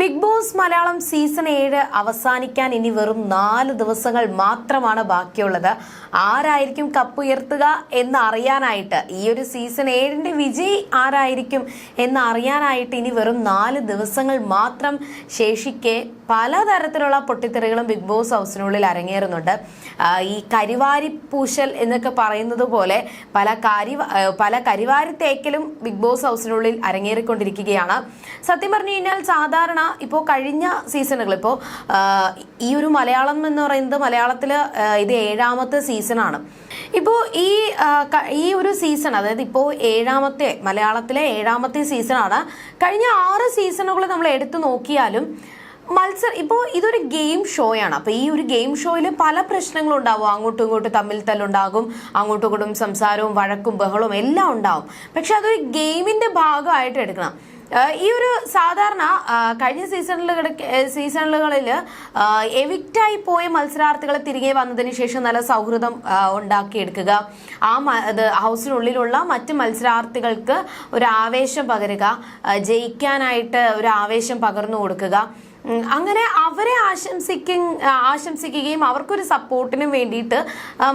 Big boss Malayalam season ഏഴ് അവസാനിക്കാൻ ഇനി വെറും നാല് ദിവസങ്ങൾ മാത്രമാണ് ബാക്കിയുള്ളത്. ആരായിരിക്കും കപ്പ് ഉയർത്തുക എന്ന് അറിയാനായിട്ട് ഈ ഒരു സീസൺ ഏഴിന്റെ വിജയി ആരായിരിക്കും എന്ന് അറിയാനായിട്ട് ഇനി വെറും നാല് ദിവസങ്ങൾ മാത്രം ശേഷിക്കെ പലതരത്തിലുള്ള പൊട്ടിത്തെറികളും ബിഗ് ബോസ് ഹൗസിനുള്ളിൽ അരങ്ങേറുന്നുണ്ട്. ഈ കരിവാരി പൂശൽ എന്നൊക്കെ പറയുന്നത് പോലെ പല കരി പല കരിവാരി തേക്കലും ബിഗ് ബോസ് ഹൗസിനുള്ളിൽ അരങ്ങേറിക്കൊണ്ടിരിക്കുകയാണ്. സത്യം പറഞ്ഞു കഴിഞ്ഞാൽ സാധാരണ ഇപ്പോൾ കഴിഞ്ഞ സീസണുകൾ ഇപ്പോൾ ഈ ഒരു മലയാളം എന്ന് പറയുന്നത് മലയാളത്തിൽ ഇത് ഏഴാമത്തെ സീസണാണ് ഇപ്പോൾ ഈ ഈ ഒരു സീസൺ അതായത് ഇപ്പോൾ ഏഴാമത്തെ മലയാളത്തിലെ ഏഴാമത്തെ സീസണാണ് കഴിഞ്ഞ ആറ് സീസണുകൾ നമ്മൾ എടുത്തു നോക്കിയാലും മത്സരം ഇപ്പോൾ ഇതൊരു ഗെയിം ഷോയാണ് അപ്പോൾ ഈ ഒരു ഗെയിം ഷോയിൽ പല പ്രശ്നങ്ങളും ഉണ്ടാവും. അങ്ങോട്ടും ഇങ്ങോട്ടും തമ്മിൽ തല്ലുണ്ടാകും. അങ്ങോട്ടും ഇങ്ങോട്ടും സംസാരവും വഴക്കും ബഹളവും എല്ലാം ഉണ്ടാവും. പക്ഷെ അതൊരു ഗെയിമിന്റെ ഭാഗമായിട്ട് എടുക്കണം. ഈ ഒരു സാധാരണ കഴിഞ്ഞ സീസണിൽ സീസണുകളിൽ എവിക്റ്റായി പോയ മത്സരാർത്ഥികളെ തിരികെ വന്നതിന് ശേഷം നല്ല സൗഹൃദം ഉണ്ടാക്കിയെടുക്കുക. ആ ഹൗസിനുള്ളിലുള്ള മറ്റ് മത്സരാർത്ഥികൾക്ക് ഒരു ആവേശം പകരുക ജയിക്കാനായിട്ട് ഒരു ആവേശം പകർന്നു കൊടുക്കുക. അങ്ങനെ അവരെ ആശംസിക്കും ആശംസിക്കുകയും അവർക്കൊരു സപ്പോർട്ടിനും വേണ്ടിയിട്ട്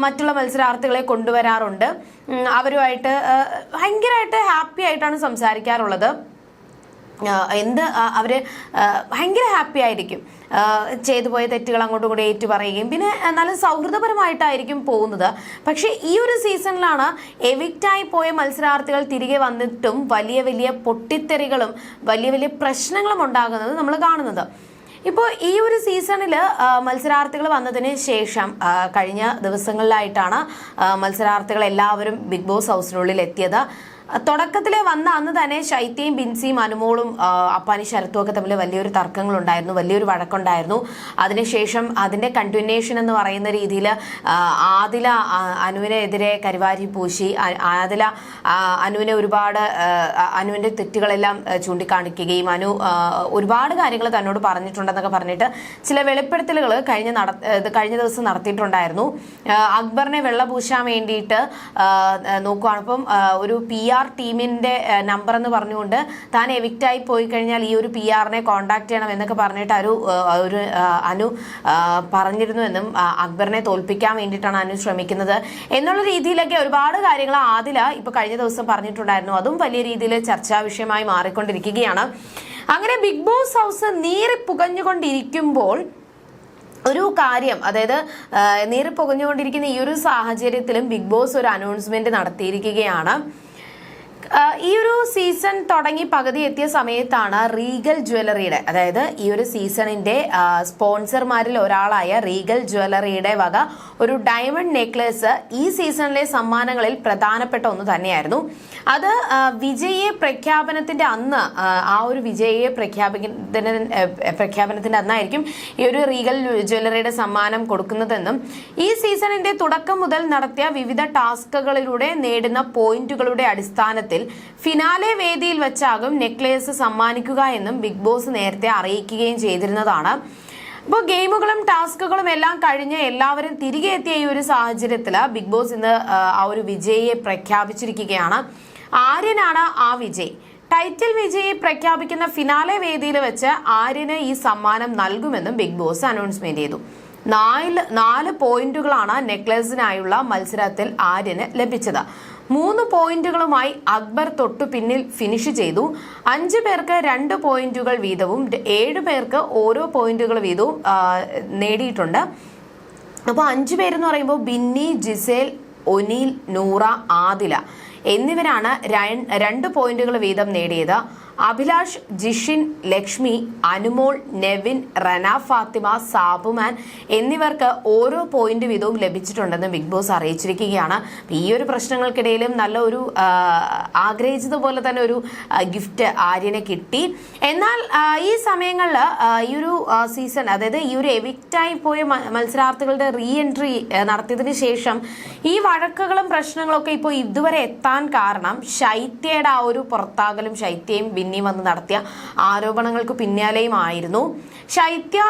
മറ്റുള്ള മത്സരാർത്ഥികളെ കൊണ്ടുവരാറുണ്ട്. അവരുമായിട്ട് ഭയങ്കരമായിട്ട് ഹാപ്പി ആയിട്ടാണ് സംസാരിക്കാറുള്ളത്. എന്ത് അവർ ഭയങ്കര ഹാപ്പി ആയിരിക്കും. ചെയ്തു പോയ തെറ്റുകൾ അങ്ങോട്ടും കൂടി ഏറ്റു പറയുകയും പിന്നെ നല്ല സൗഹൃദപരമായിട്ടായിരിക്കും പോകുന്നത്. പക്ഷേ ഈ ഒരു സീസണിലാണ് എവിക്റ്റായി പോയ മത്സരാർത്ഥികൾ തിരികെ വന്നിട്ടും വലിയ വലിയ പൊട്ടിത്തെറികളും വലിയ വലിയ പ്രശ്നങ്ങളും ഉണ്ടാകുന്നത് നമ്മൾ കാണുന്നത്. ഇപ്പോൾ ഈ ഒരു സീസണിൽ മത്സരാർത്ഥികൾ വന്നതിന് ശേഷം കഴിഞ്ഞ ദിവസങ്ങളിലായിട്ടാണ് മത്സരാർത്ഥികൾ എല്ലാവരും ബിഗ് ബോസ് ഹൗസിനുള്ളിൽ എത്തിയത്. തുടക്കത്തിൽ വന്ന അന്ന് തന്നെ ശൈത്യയും ബിൻസിയും അനുമോളും അപ്പാനി ശരത്തും ഒക്കെ തമ്മിൽ വലിയൊരു തർക്കങ്ങളുണ്ടായിരുന്നു വലിയൊരു വഴക്കുണ്ടായിരുന്നു. അതിനുശേഷം അതിന്റെ കണ്ടിന്യൂഷൻ എന്ന് പറയുന്ന രീതിയിൽ ആദില അനുവിനെതിരെ കരിവാരി പൂശി ആദില അനുവിനെ ഒരുപാട് അനുവിന്റെ തെറ്റുകളെല്ലാം ചൂണ്ടിക്കാണിക്കുകയും അനു ഒരുപാട് കാര്യങ്ങൾ തന്നോട് പറഞ്ഞിട്ടുണ്ടെന്നൊക്കെ പറഞ്ഞിട്ട് ചില വെളിപ്പെടുത്തലുകൾ കഴിഞ്ഞ നട കഴിഞ്ഞ ദിവസം നടത്തിയിട്ടുണ്ടായിരുന്നു. അക്ബറിനെ അക്ബറിനെ വെള്ളപൂശാൻ വേണ്ടിയിട്ട് നോക്കുകയാണ് ഇപ്പം ഒരു പി ആർ ടീമിന്റെ നമ്പർ എന്ന് പറഞ്ഞുകൊണ്ട് താൻ എവിക്റ്റായി പോയി കഴിഞ്ഞാൽ ഈ ഒരു പി ആറിനെ കോണ്ടാക്ട് ചെയ്യണം എന്നൊക്കെ പറഞ്ഞിട്ട് ഒരു ഒരു അനു പറഞ്ഞിരുന്നു എന്നും അക്ബറിനെ തോൽപ്പിക്കാൻ വേണ്ടിയിട്ടാണ് അനു ശ്രമിക്കുന്നത്. എന്നുള്ള രീതിയിലൊക്കെ ഒരുപാട് കാര്യങ്ങൾ ആദില ഇപ്പൊ കഴിഞ്ഞ ദിവസം പറഞ്ഞിട്ടുണ്ടായിരുന്നു. അതും വലിയ രീതിയിൽ ചർച്ചാ വിഷയമായി മാറിക്കൊണ്ടിരിക്കുകയാണ്. അങ്ങനെ ബിഗ് ബോസ് ഹൗസ് നീറി പുകഞ്ഞുകൊണ്ടിരിക്കുമ്പോൾ ഒരു കാര്യം അതായത് നീറി പുകഞ്ഞുകൊണ്ടിരിക്കുന്ന ഈ ഒരു സാഹചര്യത്തിലും ബിഗ് ബോസ് ഒരു അനൗൺസ്മെന്റ് നടത്തിയിരിക്കുകയാണ്. ഈ ഒരു സീസൺ തുടങ്ങി പകുതി എത്തിയ സമയത്താണ് റീഗൽ ജ്വല്ലറിയുടെ അതായത് ഈ ഒരു സീസണിന്റെ സ്പോൺസർമാരിൽ ഒരാളായ റീഗൽ ജ്വല്ലറിയുടെ വക ഒരു ഡയമണ്ട് നെക്ലേസ് ഈ സീസണിലെ സമ്മാനങ്ങളിൽ പ്രധാനപ്പെട്ട ഒന്ന് തന്നെയായിരുന്നു. അത് വിജയ പ്രഖ്യാപനത്തിന്റെ അന്ന് ആ, ഒരു വിജയെ പ്രഖ്യാപിക്കുന്ന പ്രഖ്യാപനത്തിന്റെ അന്നായിരിക്കും ഈ ഒരു റീഗൽ ജ്വല്ലറിയുടെ സമ്മാനം കൊടുക്കുന്നതെന്നും ഈ സീസണിന്റെ തുടക്കം മുതൽ നടത്തിയ വിവിധ ടാസ്കുകളിലൂടെ നേടുന്ന പോയിന്റുകളുടെ അടിസ്ഥാനത്തിൽ ഫിനാലെ വേദിയിൽ വെച്ചാകും നെക്ലേസ് സമ്മാനിക്കുക എന്നും ബിഗ് ബോസ് നേരത്തെ അറിയിക്കുകയും ചെയ്തിരുന്നതാണ്. ഇപ്പോൾ ഗെയിമുകളും ടാസ്കുകളും എല്ലാം കഴിഞ്ഞ് എല്ലാവരും തിരികെ എത്തിയ ഈ ഒരു സാഹചര്യത്തിൽ ബിഗ് ബോസ് ഇന്ന് ആ ഒരു വിജയിയെ പ്രഖ്യാപിച്ചിരിക്കുകയാണ്. ആര്യനാണ് ആ വിജയ്. ടൈറ്റിൽ വിജയി പ്രഖ്യാപിക്കുന്ന ഫിനാലെ വേദിയിൽ വെച്ച് ആര്യന് ഈ സമ്മാനം നൽകുമെന്നും ബിഗ് ബോസ് അനൗൺസ്മെന്റ് ചെയ്തു. നാല് നാല് പോയിന്റുകളാണ് നെക്ലസിനായുള്ള മത്സരത്തിൽ ആര്യന് ലഭിച്ചത്. മൂന്ന് പോയിന്റുകളുമായി അക്ബർ തൊട്ടു പിന്നിൽ ഫിനിഷ് ചെയ്തു. അഞ്ച് പേർക്ക് രണ്ട് പോയിന്റുകൾ വീതവും ഏഴ് പേർക്ക് ഓരോ പോയിന്റുകൾ വീതവും നേടിയിട്ടുണ്ട്. അപ്പോൾ അഞ്ചു പേരെന്ന് പറയുമ്പോൾ ബിന്നി ജിസേൽ ഒനീൽ നൂറ ആദില. എന്നിവരാണ് രണ്ട് പോയിന്റുകൾ വീതം നേടിയത്. അഭിലാഷ് ജിഷിൻ ലക്ഷ്മി അനുമോൾ നെവിൻ റന ഫാത്തിമ സാബുമാൻ എന്നിവർക്ക് ഓരോ പോയിന്റ് വീതവും ലഭിച്ചിട്ടുണ്ടെന്ന് ബിഗ് ബോസ് അറിയിച്ചിരിക്കുകയാണ്. ഈ ഒരു പ്രശ്നങ്ങൾക്കിടയിലും നല്ല ഒരു ആഗ്രഹിച്ചതുപോലെ തന്നെ ഒരു ഗിഫ്റ്റ് ആര്യന് കിട്ടി. എന്നാൽ ഈ സമയങ്ങളിൽ ഈ ഒരു സീസൺ അതായത് ഈ ഒരു എവിക്റ്റായി പോയ മത്സരാർത്ഥികളുടെ റീ എൻട്രി നടത്തിയതിനു ശേഷം ഈ വഴക്കുകളും പ്രശ്നങ്ങളൊക്കെ ഇപ്പോൾ ഇതുവരെ എത്താൻ കാരണം ശൈത്യയുടെ ആ ഒരു പുറത്താകലും ശൈത്യയും ബിന്നിയും വന്ന് നടത്തിയ ആരോപണങ്ങൾക്ക് പിന്നാലെയും ആയിരുന്നു. ശൈത്യ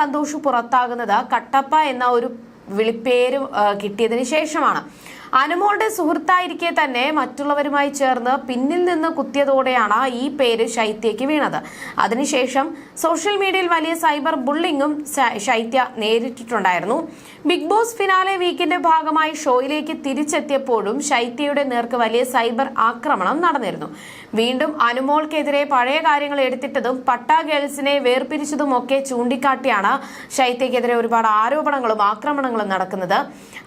സന്തോഷ് പുറത്താകുന്നത് കട്ടപ്പ എന്ന ഒരു വിളിപ്പേര് കിട്ടിയതിന് ശേഷമാണ്. അനുമോളുടെ സുഹൃത്തായിരിക്കെ തന്നെ മറ്റുള്ളവരുമായി ചേർന്ന് പിന്നിൽ നിന്ന് കുത്തിയതോടെയാണ് ഈ പേര് ശൈത്യയ്ക്ക് വീണത്. അതിനുശേഷം സോഷ്യൽ മീഡിയയിൽ വലിയ സൈബർ ബുള്ളിങ്ങും ശൈത്യ നേരിട്ടിട്ടുണ്ടായിരുന്നു. ബിഗ് ബോസ് ഫിനാലെ വീക്കിന്റെ ഭാഗമായി ഷോയിലേക്ക് തിരിച്ചെത്തിയപ്പോഴും ശൈത്യയുടെ നേർക്ക് വലിയ സൈബർ ആക്രമണം നടന്നിരുന്നു. വീണ്ടും അനുമോൾക്കെതിരെ പഴയ കാര്യങ്ങൾ എടുത്തിട്ടതും പട്ട ഗേൾസിനെ വേർപിരിച്ചതും ഒക്കെ ചൂണ്ടിക്കാട്ടിയാണ് ശൈത്യക്കെതിരെ ഒരുപാട് ആരോപണങ്ങളും ആക്രമണങ്ങളും നടക്കുന്നത്.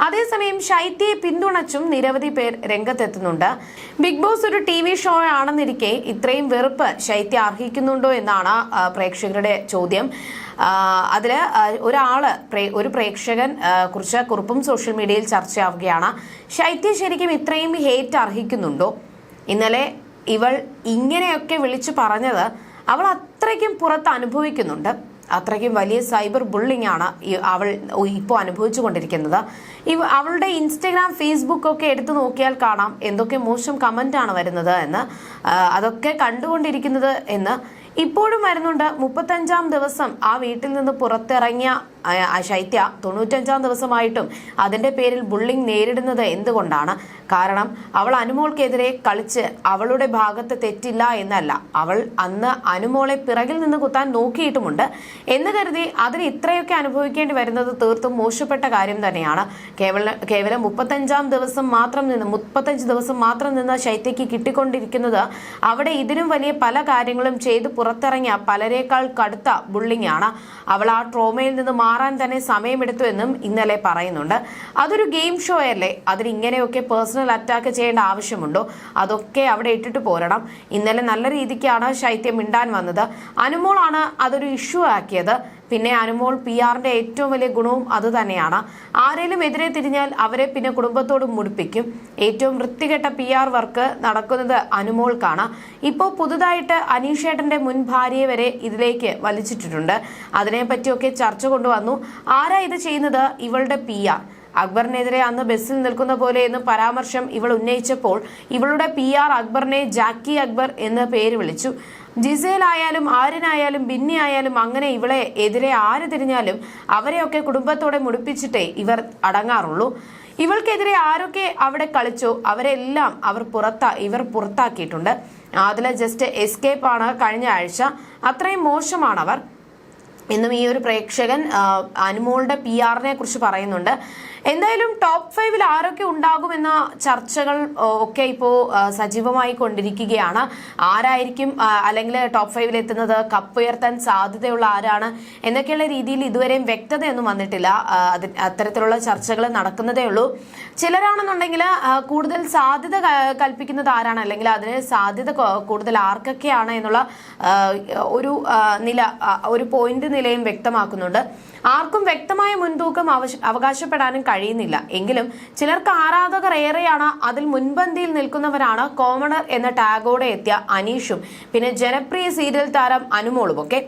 അതേസമയം ശൈത്യയെ പിന്തുണച്ചും നിരവധി പേർ രംഗത്തെത്തുന്നുണ്ട്. ബിഗ് ബോസ് ഒരു ടി വി ഷോ ആണെന്നിരിക്കെ ഇത്രയും വെറുപ്പ് ശൈത്യ അർഹിക്കുന്നുണ്ടോ എന്നാണ് പ്രേക്ഷകരുടെ ചോദ്യം. അതിൽ ഒരാൾ ഒരു പ്രേക്ഷകൻ കുറിച്ച് കുറിപ്പും സോഷ്യൽ മീഡിയയിൽ ചർച്ചയാവുകയാണ്. ശൈത്യ ശരിക്കും ഇത്രയും ഹേറ്റ് അർഹിക്കുന്നുണ്ടോ? ഇന്നലെ ഇവൾ ഇങ്ങനെയൊക്കെ വിളിച്ചു പറഞ്ഞത് അവൾ അത്രയ്ക്കും പുറത്ത് അനുഭവിക്കുന്നുണ്ട്. അത്രയ്ക്കും വലിയ സൈബർ ബുള്ളിംഗ് ആണ് അവൾ ഇപ്പോൾ അനുഭവിച്ചു കൊണ്ടിരിക്കുന്നത്. ഇവ അവളുടെ ഇൻസ്റ്റഗ്രാം ഫേസ്ബുക്ക് ഒക്കെ എടുത്തു നോക്കിയാൽ കാണാം എന്തൊക്കെ മോശം കമന്റ് ആണ് വരുന്നത് എന്ന് അതൊക്കെ കണ്ടുകൊണ്ടിരിക്കുന്നത് എന്ന് ഇപ്പോഴും വരുന്നുണ്ട് മുപ്പത്തഞ്ചാം ദിവസം ആ വീട്ടിൽ നിന്ന് പുറത്തിറങ്ങിയ ശൈത്യ തൊണ്ണൂറ്റഞ്ചാം ദിവസമായിട്ടും അതിന്റെ പേരിൽ ബുള്ളിംഗ് നേരിടുന്നത് എന്തുകൊണ്ടാണ്? കാരണം അവൾ അനുമോൾക്കെതിരെ കളിച്ച് അവളുടെ ഭാഗത്ത് തെറ്റില്ല എന്നല്ല. അവൾ അന്ന് അനുമോളെ പിറകിൽ നിന്ന് കുത്താൻ നോക്കിയിട്ടുമുണ്ട്. എന്ന് കരുതി അതിന് ഇത്രയൊക്കെ അനുഭവിക്കേണ്ടി വരുന്നത് തീർത്തും മോശപ്പെട്ട കാര്യം തന്നെയാണ്. കേവല കേവലം മുപ്പത്തഞ്ചാം ദിവസം മാത്രം നിന്ന് മുപ്പത്തഞ്ച് ദിവസം മാത്രം നിന്ന് ശൈത്യയ്ക്ക് കിട്ടിക്കൊണ്ടിരിക്കുന്നത് അവിടെ ഇതിനും വലിയ പല കാര്യങ്ങളും ചെയ്ത് പുറത്തിറങ്ങിയ പലരേക്കാൾ കടുത്ത ബുള്ളിംഗ് ആണ് അവൾ ആ ട്രോമയിൽ നിന്ന് മാറാൻ തന്നെ സമയമെടുത്തു എന്നും ഇന്നലെ പറയുന്നുണ്ട്. അതൊരു ഗെയിം ഷോ അല്ലേ? അതിന് ഇങ്ങനെയൊക്കെ പേഴ്സണൽ അറ്റാക്ക് ചെയ്യേണ്ട ആവശ്യമുണ്ടോ? അതൊക്കെ അവിടെ ഇട്ടിട്ട് പോരണം. ഇന്നലെ നല്ല രീതിക്കാണ് ശൈത്യം മിണ്ടാൻ വന്നത്. അനുമോളാണ് അതൊരു ഇഷ്യൂ ആക്കിയത്. പിന്നെ അനുമോൾ പി ആറിന്റെ ഏറ്റവും വലിയ ഗുണവും അത് തന്നെയാണ്. ആരേലും എതിരെ തിരിഞ്ഞാൽ അവരെ പിന്നെ കുടുംബത്തോട് മുടിപ്പിക്കും. ഏറ്റവും വൃത്തികെട്ട പി ആർ വർക്ക് നടക്കുന്നത് അനുമോൾക്കാണ്. ഇപ്പോൾ പുതുതായിട്ട് അനീഷേട്ടന്റെ മുൻ ഭാര്യയെ വരെ ഇതിലേക്ക് വലിച്ചിട്ടിട്ടുണ്ട്. അതിനെപ്പറ്റിയൊക്കെ ചർച്ച കൊണ്ടുവന്നു. ആരാ ഇത് ചെയ്യുന്നത്? ഇവളുടെ പി ആർ അക്ബറിനെതിരെ അന്ന് ബസ്സിൽ നിൽക്കുന്ന പോലെ എന്ന് പരാമർശം ഇവൾ ഉന്നയിച്ചപ്പോൾ ഇവളുടെ പി ആർ അക്ബറിനെ ജാക്കി അക്ബർ എന്ന് പേര് വിളിച്ചു. ജിസേലായാലും ആര്യനായാലും ബിന്നി ആയാലും അങ്ങനെ ഇവളെ എതിരെ ആര് തിരിഞ്ഞാലും അവരെയൊക്കെ കുടുംബത്തോടെ മുടിപ്പിച്ചിട്ടേ ഇവർ അടങ്ങാറുള്ളൂ. ഇവൾക്കെതിരെ ആരൊക്കെ അവിടെ കളിച്ചോ അവരെല്ലാം അവർ പുറത്താ ഇവർ പുറത്താക്കിയിട്ടുണ്ട്. ആദില ജസ്റ്റ് എസ്കേപ്പ് ആണ് കഴിഞ്ഞ ആഴ്ച. അത്രയും മോശമാണവർ. ഇന്നും ഈ ഒരു പ്രേക്ഷകൻ അനുമോളുടെ പി ആറിനെ കുറിച്ച് പറയുന്നുണ്ട്. എന്തായാലും ടോപ്പ് ഫൈവിൽ ആരൊക്കെ ഉണ്ടാകുമെന്ന ചർച്ചകൾ ഒക്കെ ഇപ്പോൾ സജീവമായി കൊണ്ടിരിക്കുകയാണ്. ആരായിരിക്കും അല്ലെങ്കിൽ ടോപ്പ് ഫൈവിൽ എത്തുന്നത്? കപ്പ് ഉയർത്താൻ സാധ്യതയുള്ള ആരാണ്? എന്നൊക്കെയുള്ള രീതിയിൽ ഇതുവരെയും വ്യക്തതയൊന്നും വന്നിട്ടില്ല. അത്തരത്തിലുള്ള ചർച്ചകൾ നടക്കുന്നതേ ഉള്ളൂ. ചിലരാണെന്നുണ്ടെങ്കിൽ കൂടുതൽ സാധ്യത കൽപ്പിക്കുന്നത് ആരാണ്? അല്ലെങ്കിൽ അതിന് സാധ്യത കൂടുതൽ ആർക്കൊക്കെയാണ് എന്നുള്ള ഒരു നില ഒരു പോയിന്റ് നിലയും വ്യക്തമാക്കുന്നുണ്ട്. ആർക്കും വ്യക്തമായ മുൻതൂക്കം അവകാശപ്പെടാനും കഴിയുന്നില്ല. എങ്കിലും ചിലർക്ക് ആരാധകർ ഏറെയാണ് അതിൽ മുൻപന്തിയിൽ നിൽക്കുന്നവരാണ്. കോമണർ എന്ന ടാഗോടെ എത്തിയ അനീഷും പിന്നെ ജനപ്രിയ സീരിയൽ താരം അനുമോളും ഒക്കെ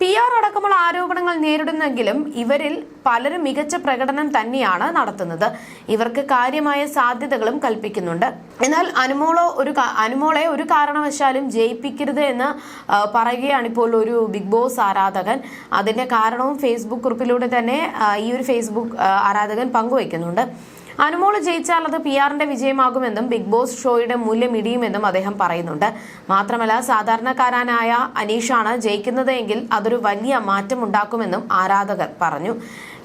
പി ആർ അടക്കമുള്ള ആരോപണങ്ങൾ നേരിടുന്നെങ്കിലും ഇവരിൽ പലരും മികച്ച പ്രകടനം തന്നെയാണ് നടത്തുന്നത്. ഇവർക്ക് കാര്യമായ സാധ്യതകളും കൽപ്പിക്കുന്നുണ്ട്. എന്നാൽ അനുമോളോ ഒരു അനുമോളെ ഒരു കാരണവശാലും ജയിപ്പിക്കരുത് എന്ന് പറയുകയാണ് ഇപ്പോൾ ഒരു ബിഗ് ബോസ് ആരാധകൻ. അതിന്റെ കാരണവും ഫേസ്ബുക്ക് കുറിപ്പിലൂടെ തന്നെ ഈ ഒരു ഫേസ്ബുക്ക് ആരാധകൻ ആരാധകൻ പങ്കുവയ്ക്കുന്നുണ്ട്. അനുമോൾ ജയിച്ചാൽ അത് പി ആറിന്റെ വിജയമാകുമെന്നും ബിഗ് ബോസ് ഷോയുടെ മൂല്യം ഇടിയുമെന്നും അദ്ദേഹം പറയുന്നുണ്ട്. മാത്രമല്ല സാധാരണക്കാരനായ അനീഷാണ് ജയിക്കുന്നത് എങ്കിൽ അതൊരു വലിയ മാറ്റം ഉണ്ടാക്കുമെന്നും ആരാധകർ പറഞ്ഞു.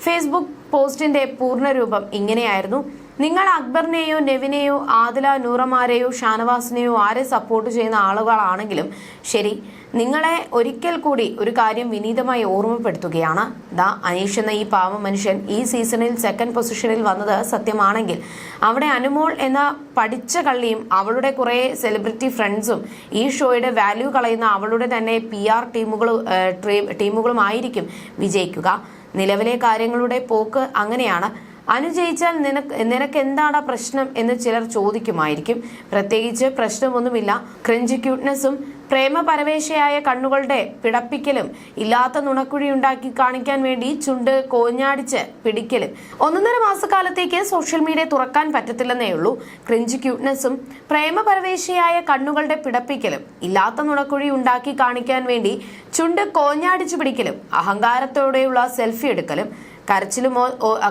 ഫേസ്ബുക്ക് പോസ്റ്റിന്റെ പൂർണരൂപം ഇങ്ങനെയായിരുന്നു. നിങ്ങൾ അക്ബറിനെയോ നെവിനെയോ ആദില നൂറമാരെയോ ഷാനവാസിനെയോ ആരെ സപ്പോർട്ട് ചെയ്യുന്ന ആളുകളാണെങ്കിലും ശരി നിങ്ങളെ ഒരിക്കൽ കൂടി ഒരു കാര്യം വിനീതമായി ഓർമ്മപ്പെടുത്തുകയാണ്. ദാ അനീഷ് എന്ന ഈ പാവ മനുഷ്യൻ ഈ സീസണിൽ സെക്കൻഡ് പൊസിഷനിൽ വന്നത് സത്യമാണെങ്കിൽ അവിടെ അനുമോൾ എന്ന പഠിച്ച കള്ളിയും അവളുടെ കുറെ സെലിബ്രിറ്റി ഫ്രണ്ട്സും ഈ ഷോയുടെ വാല്യൂ കളയുന്ന അവളുടെ തന്നെ പി ആർ ടീമുകളും ടീമുകളുമായിരിക്കും വിജയിക്കുക. നിലവിലെ കാര്യങ്ങളുടെ പോക്ക് അങ്ങനെയാണ്. അനു ജയിച്ചാൽ നിനക്ക് നിനക്ക് എന്താണ് പ്രശ്നം എന്ന് ചിലർ ചോദിക്കുമായിരിക്കും. പ്രത്യേകിച്ച് പ്രശ്നമൊന്നുമില്ല. ക്രഞ്ച് ക്യൂട്ട്നെസ്സും പ്രേമപരവേശയായ കണ്ണുകളുടെ പിടപ്പിക്കലും ഇല്ലാത്ത നുണക്കുഴി ഉണ്ടാക്കി കാണിക്കാൻ വേണ്ടി ചുണ്ട് കോഞ്ഞാടിച്ച് പിടിക്കലും. ഒന്നൊന്നര മാസക്കാലത്തേക്ക് സോഷ്യൽ മീഡിയ തുറക്കാൻ പറ്റത്തില്ലെന്നേ ഉള്ളൂ. ക്രിഞ്ച് ക്യൂട്ട്നെസ്സും പ്രേമപരവേശയായ കണ്ണുകളുടെ പിടപ്പിക്കലും ഇല്ലാത്ത നുണക്കുഴി ഉണ്ടാക്കി കാണിക്കാൻ വേണ്ടി ചുണ്ട് കോഞ്ഞാടിച്ചു പിടിക്കലും അഹങ്കാരത്തോടെയുള്ള സെൽഫി എടുക്കലും കരച്ചിലുമോ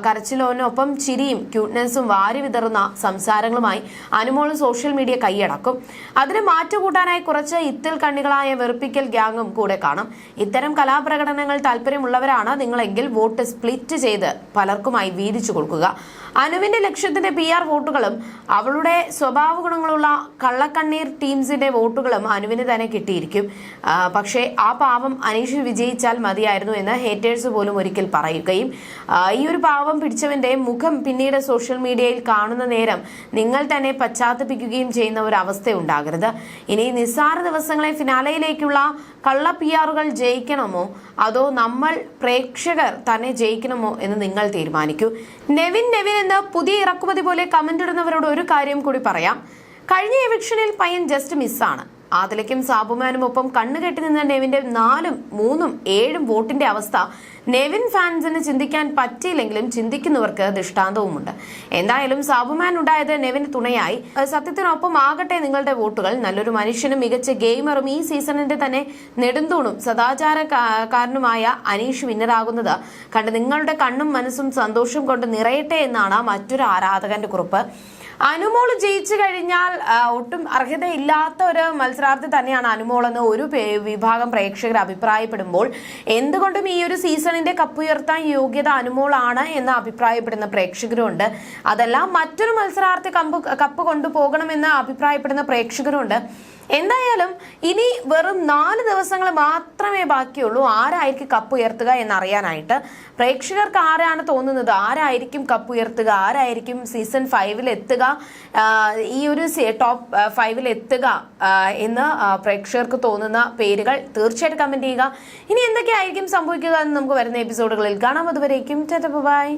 കരച്ചിലോനൊപ്പം ചിരിയും ക്യൂട്ട്നെസ്സും വാരി വിതറുന്ന സംസാരങ്ങളുമായി അനുമോൾ സോഷ്യൽ മീഡിയ കൈയടക്കും. അതിന് മാറ്റുകൂട്ടാനായി കുറച്ച് ഇത്തിൽ കണ്ണികളായ വെറുപ്പിക്കൽ ഗ്യാങ്ങും കൂടെ കാണും. ഇത്തരം കലാപ്രകടനങ്ങൾ താല്പര്യമുള്ളവരാണ് നിങ്ങളെങ്കിൽ വോട്ട് സ്പ്ലിറ്റ് ചെയ്ത് പലർക്കുമായി വീതിച്ചു കൊടുക്കുക. അനുവിന്റെ ലക്ഷ്യത്തിന്റെ പി ആർ വോട്ടുകളും അവളുടെ സ്വഭാവ ഗുണങ്ങളുള്ള കള്ളക്കണ്ണീർ ടീംസിന്റെ വോട്ടുകളും അനുവിന് തന്നെ കിട്ടിയിരിക്കും. പക്ഷേ ആ പാവം അനീഷ് വിജയിച്ചാൽ മതിയായിരുന്നു എന്ന് ഹേറ്റേഴ്സ് പോലും ഒരിക്കൽ പറയുകയും ഈ ഒരു പാവം പിടിച്ചവന്റെ മുഖം പിന്നീട് സോഷ്യൽ മീഡിയയിൽ കാണുന്ന നേരം നിങ്ങൾ തന്നെ പശ്ചാത്തപിക്കുകയും ചെയ്യുന്ന ഒരു അവസ്ഥ ഉണ്ടാകരുത് ഇനി നിസ്സാര ദിവസങ്ങളെ ഫിനാലയിലേക്കുള്ള കള്ള പി ആറുകൾ ജയിക്കണമോ? അതോ നമ്മൾ പ്രേക്ഷകർ തന്നെ ജയിക്കണമോ എന്ന് നിങ്ങൾ തീരുമാനിക്കൂ. നെവിൻ നെവിൻ എന്ന് പുതിയ ഇറക്കുമതി പോലെ കമന്റ് ഇടുന്നവരോട് ഒരു കാര്യം കൂടി പറയാം. കഴിഞ്ഞ എവിക്ഷനിൽ പയ്യൻ ജസ്റ്റ് മിസ്സാണ് ആദിലയ്ക്കും സാബുമാനും ഒപ്പം കണ്ണുകെട്ടി നിന്ന നെവിന്റെ നാലും മൂന്നും ഏഴും വോട്ടിന്റെ അവസ്ഥ നെവിൻ ഫാൻസിന് ചിന്തിക്കാൻ പറ്റിയില്ലെങ്കിലും ചിന്തിക്കുന്നവർക്ക് ദൃഷ്ടാന്തവുമുണ്ട്. എന്തായാലും സാബുമാൻ ഉണ്ടായത് നെവിന് തുണയായി. സത്യത്തിനൊപ്പം ആകട്ടെ നിങ്ങളുടെ വോട്ടുകൾ. നല്ലൊരു മനുഷ്യനും മികച്ച ഗെയിമറും ഈ സീസണിന്റെ തന്നെ നെടുന്തൂണും സദാചാരക്കാരനുമായ അനീഷ് വിന്നറാകുന്നത്. കണ്ട് നിങ്ങളുടെ കണ്ണും മനസ്സും സന്തോഷം കൊണ്ട് നിറയട്ടെ എന്നാണ് മറ്റൊരു ആരാധകന്റെ കുറിപ്പ്. അനുമോൾ ജയിച്ചു കഴിഞ്ഞാൽ ഒട്ടും അർഹതയില്ലാത്ത ഒരു മത്സരാർത്ഥി തന്നെയാണ് അനുമോൾ എന്ന് ഒരു വിഭാഗം പ്രേക്ഷകർ അഭിപ്രായപ്പെടുമ്പോൾ. എന്തുകൊണ്ടും ഈ ഒരു സീസണിന്റെ കപ്പുയർത്താൻ യോഗ്യത അനുമോളാണ് എന്ന് അഭിപ്രായപ്പെടുന്ന പ്രേക്ഷകരുണ്ട്. അതല്ല മറ്റൊരു മത്സരാർത്ഥി കമ്പ് കപ്പ് കൊണ്ടുപോകണമെന്ന് അഭിപ്രായപ്പെടുന്ന പ്രേക്ഷകരുണ്ട്. എന്തായാലും ഇനി വെറും നാല് ദിവസങ്ങൾ മാത്രമേ ബാക്കിയുള്ളൂ. ആരായിരിക്കും കപ്പ് ഉയർത്തുക എന്നറിയാനായിട്ട്. പ്രേക്ഷകർക്ക് ആരാണ് തോന്നുന്നത്? ആരായിരിക്കും കപ്പ് ഉയർത്തുക? ആരായിരിക്കും സീസൺ ഫൈവിൽ എത്തുക? ഈ ഒരു ടോപ്പ് ഫൈവിൽ എത്തുക എന്ന് പ്രേക്ഷകർക്ക് തോന്നുന്ന പേരുകൾ തീർച്ചയായിട്ടും കമന്റ് ചെയ്യുക. ഇനി എന്തൊക്കെയായിരിക്കും സംഭവിക്കുക എന്ന് നമുക്ക് വരുന്ന എപ്പിസോഡുകളിൽ കാണാം. അതുവരേക്കും ബൈ